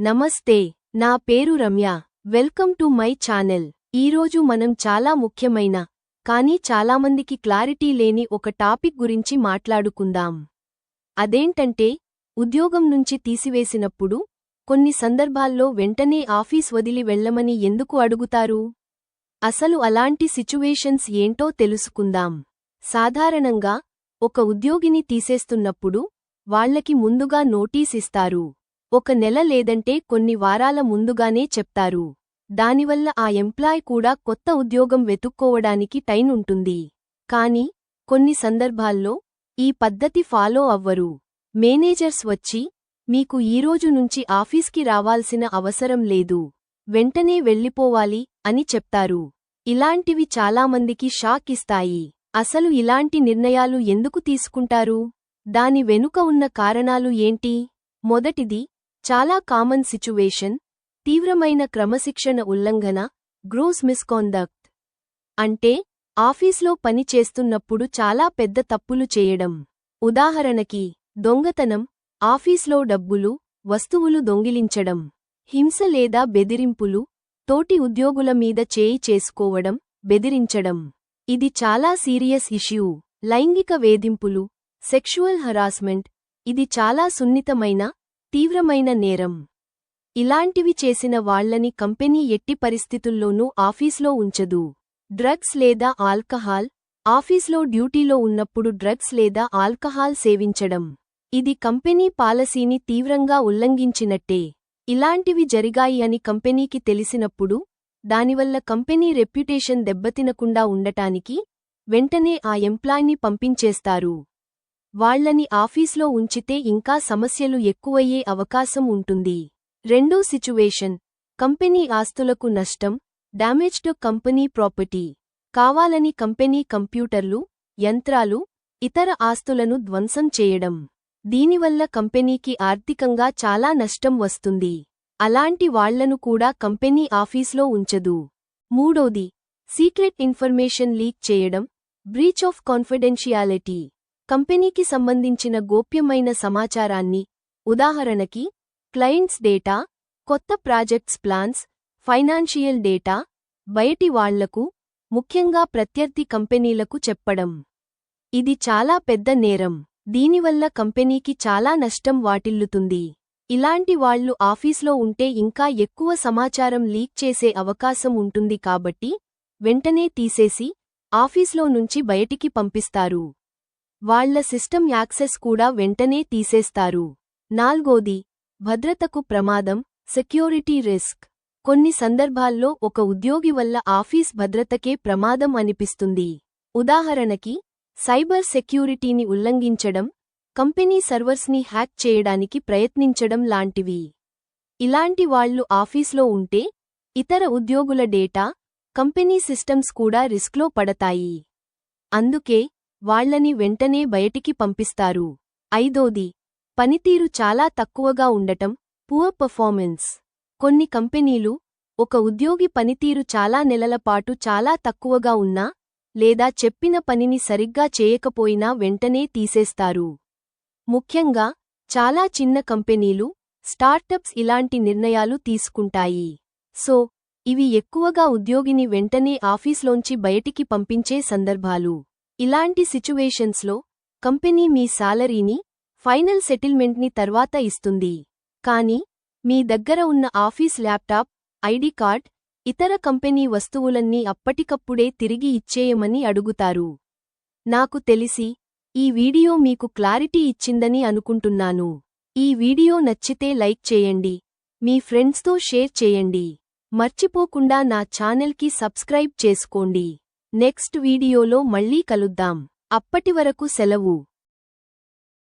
నమస్తే నా పేరు Ramya. Welcome to my channel. ఈరోజు మనం చాలా ముఖ్యమైన కానీ చాలామందికి క్లారిటీ లేని ఒక టాపిక్ గురించి మాట్లాడుకుందాం. అదేంటంటే ఉద్యోగం నుంచి తీసివేసినప్పుడు కొన్ని సందర్భాల్లో వెంటనే ఆఫీస్ వదిలి వెళ్ళమని ఎందుకు అడుగుతారు? అసలు అలాంటి సిచ్యువేషన్స్ ఏంటో తెలుసుకుందాం. సాధారణంగా ఒక ఉద్యోగిని తీసేస్తున్నప్పుడు వాళ్ళకి ముందుగా నోటీస్ ఇస్తారు. ఒక నెల లేదంటే కొన్ని వారాల ముందుగానే చెప్తారు. దానివల్ల ఆ ఎంప్లాయ్ కూడా కొత్త ఉద్యోగం వెతుక్కోవడానికి టైం ఉంటుంది. కాని కొన్ని సందర్భాల్లో ఈ పద్ధతి ఫాలో అవ్వరు. మేనేజర్స్ వచ్చి మీకు ఈరోజు నుంచి ఆఫీస్కి రావాల్సిన అవసరం లేదు. వెంటనే వెళ్ళిపోవాలి అని చెప్తారు. ఇలాంటివి చాలామందికి షాక్ ఇస్తాయి. అసలు ఇలాంటి నిర్ణయాలు ఎందుకు తీసుకుంటారు? దాని వెనుక ఉన్న కారణాలు ఏంటి? మొదటిది చాలా కామన్ సిచ్యువేషన్ తీవ్రమైన క్రమశిక్షణ ఉల్లంఘన గ్రోస్ మిస్కాండక్ట్ అంటే ఆఫీస్లో పని చేస్తున్నప్పుడు చాలా పెద్ద తప్పులు చేయడం. ఉదాహరణకి దొంగతనం ఆఫీస్లో డబ్బులు వస్తువులు దొంగిలించడం హింస లేదా బెదిరింపులు తోటి ఉద్యోగుల మీద చేయి చేసుకోవడం బెదిరించడం. ఇది చాలా సీరియస్ ఇష్యూ లైంగిక వేధింపులు సెక్షువల్ హరాస్మెంట్ ఇది చాలా సున్నితమైన తీవ్రమైన నేరం. ఇలాంటివి చేసిన వాళ్ళని కంపెనీ ఎట్టి పరిస్థితుల్లోనూ ఆఫీస్లో ఉంచదు. డ్రగ్స్ లేదా ఆల్కహాల్ ఆఫీస్లో డ్యూటీలో ఉన్నప్పుడు డ్రగ్స్ లేదా ఆల్కహాల్ సేవించడం. ఇది కంపెనీ పాలసీని తీవ్రంగా ఉల్లంఘించినట్టే. ఇలాంటివి జరిగాయి అని కంపెనీకి తెలిసినప్పుడు దానివల్ల కంపెనీ రెప్యుటేషన్ దెబ్బతినకుండా ఉండటానికి వెంటనే ఆ ఎంప్లాయ్ని పంపించేస్తారు. వాళ్ళని ఆఫీస్లో ఉంచితే ఇంకా సమస్యలు ఎక్కువయ్యే అవకాశం ఉంటుంది. రెండో సిచ్యువేషన్ కంపెనీ ఆస్తులకు నష్టం డ్యామేజ్డ్ కంపెనీ ప్రాపర్టీ. కావాలని కంపెనీ కంప్యూటర్లు యంత్రాలు ఇతర ఆస్తులను ధ్వంసం చేయడం. దీనివల్ల కంపెనీకి ఆర్థికంగా చాలా నష్టం వస్తుంది. అలాంటి వాళ్ళను కూడా కంపెనీ ఆఫీస్లో ఉంచదు. మూడోది సీక్రెట్ ఇన్ఫర్మేషన్ లీక్ చేయడం బ్రీచ్ ఆఫ్ కాన్ఫిడెన్షియాలిటీ. కంపెనీకి సంబంధించిన గోప్యమైన సమాచారాన్ని ఉదాహరణకి క్లయింట్స్ డేటా కొత్త ప్రాజెక్ట్స్ ప్లాన్స్ ఫైనాన్షియల్ డేటా బయటి వాళ్ళకు ముఖ్యంగా ప్రత్యర్థి కంపెనీలకు చెప్పడం. ఇది చాలా పెద్ద నేరం. దీనివల్ల కంపెనీకి చాలా నష్టం వాటిల్లుతుంది. ఇలాంటి వాళ్ళు ఆఫీస్లో ఉంటే ఇంకా ఎక్కువ సమాచారం లీక్ చేసే అవకాశం ఉంటుంది కాబట్టి వెంటనే తీసేసి ఆఫీస్లో నుంచి బయటికి పంపిస్తారు. వాళ్ళ సిస్టమ్ యాక్సెస్ కూడా వెంటనే తీసేస్తారు. నాల్గోది భద్రతకు ప్రమాదం సెక్యూరిటీ రిస్క్. కొన్ని సందర్భాల్లో ఒక ఉద్యోగి వల్ల ఆఫీస్ భద్రతకే ప్రమాదం అనిపిస్తుంది. ఉదాహరణకి సైబర్ సెక్యూరిటీని ఉల్లంఘించడం కంపెనీ సర్వర్స్ని హ్యాక్ చేయడానికి ప్రయత్నించడం లాంటివి. ఇలాంటి వాళ్ళు ఆఫీస్లో ఉంటే ఇతర ఉద్యోగుల డేటా కంపెనీ సిస్టమ్స్ కూడా రిస్క్లో పడతాయి. అందుకే వాళ్ళని వెంటనే బయటికి పంపిస్తారు. ఐదోది పనితీరు చాలా తక్కువగా ఉండటం పువర్ పర్ఫార్మెన్స్. కొన్ని కంపెనీలు ఒక ఉద్యోగి పనితీరు చాలా నెలల పాటు చాలా తక్కువగా ఉన్నా లేదా చెప్పిన పనిని సరిగ్గా చేయకపోయినా వెంటనే తీసేస్తారు. ముఖ్యంగా చాలా చిన్న కంపెనీలు స్టార్టప్స్ ఇలాంటి నిర్ణయాలు తీసుకుంటాయి. సో ఇవి ఎక్కువగా ఉద్యోగిని వెంటనే ఆఫీస్లోంచి బయటికి పంపించే సందర్భాలు. ఇలాంటి సిచ్యువేషన్స్లో కంపెనీ మీ సాలరీని ఫైనల్ సెటిల్మెంట్ని తర్వాత ఇస్తుంది. కాని మీ దగ్గర ఉన్న ఆఫీస్ ల్యాప్టాప్ ఐడి కార్డ్ ఇతర కంపెనీ వస్తువులన్నీ అప్పటికప్పుడే తిరిగి ఇచ్చేయమని అడుగుతారు. నాకు తెలిసి ఈ వీడియో మీకు క్లారిటీ ఇచ్చిందని అనుకుంటున్నాను. ఈ వీడియో నచ్చితే లైక్ చేయండి. మీ ఫ్రెండ్స్తో షేర్ చేయండి. మర్చిపోకుండా నా ఛానల్కి సబ్స్క్రైబ్ చేసుకోండి. నెక్స్ట్ వీడియోలో మళ్ళీ కలుద్దాం. అప్పటివరకు సెలవు.